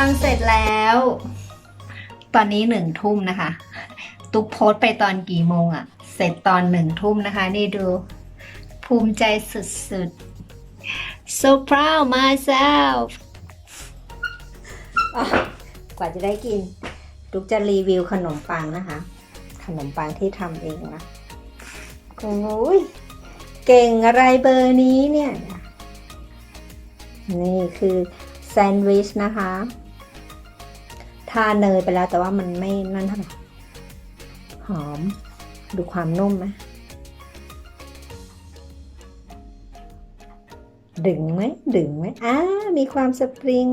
ังเสร็จแล้ว ตอนนี้หนึ่งทุ่มนะคะ ตุ๊กโพสไปตอนกี่โมงอะเสร็จตอนหนึ่งทุ่มนะคะ นี่ดู ภูมิใจสุดๆ so proud myself กว่าจะได้กินตุ๊กจะรีวิวขนมปังนะคะ ขนมปังที่ทำเองนะโอ้ยเก่งอะไรเบอร์นี้เนี่ย นี่คือแซนด์วิชนะคะ ทาเนยไปแล้วแต่ว่ามันไม่นั่นเท่าไหร่หอม ดูความนุ่มไหมดึงไหมดึงไหมอ้ามีความสปริง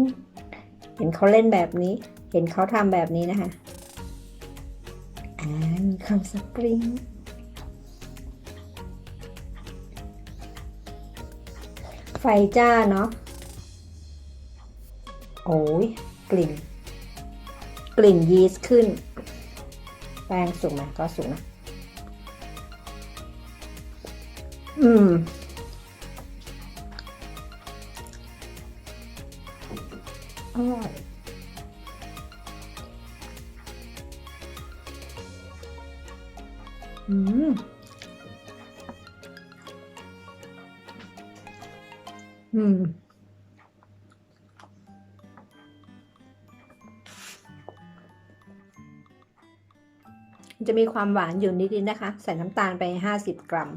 เห็นเขาเล่นแบบนี้ เห็นเขาทำแบบนี้นะคะอ่ามีความสปริงไฟจ้าเนาะโอ้ยกลิ่น กลิ่นยีสต์ขึ้น แป้งสุกไหมก็สุกนะ อืม อร่อย อืมอืม จะมีความหวานอยู่นิดๆนะคะ ใส่น้ำตาลไป 50 กรัม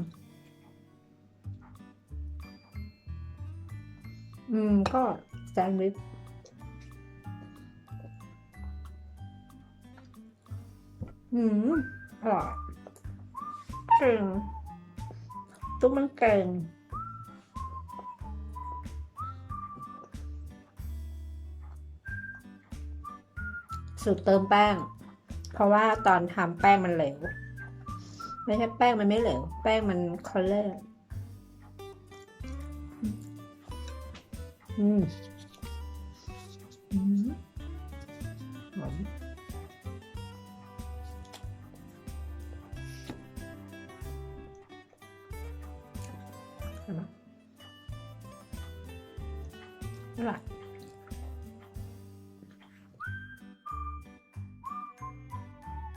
อืม ก็แซนด์วิชอืมอร่อยเก่งตุ๊กมันเก่งสูตรเติมแป้ง เพราะว่าตอนทำแป้งมันเหลว ไม่ใช่แป้งมันไม่เหลว แป้งมันคอลเลอร์ อืมอืมหอมเห็นไหมอร่อย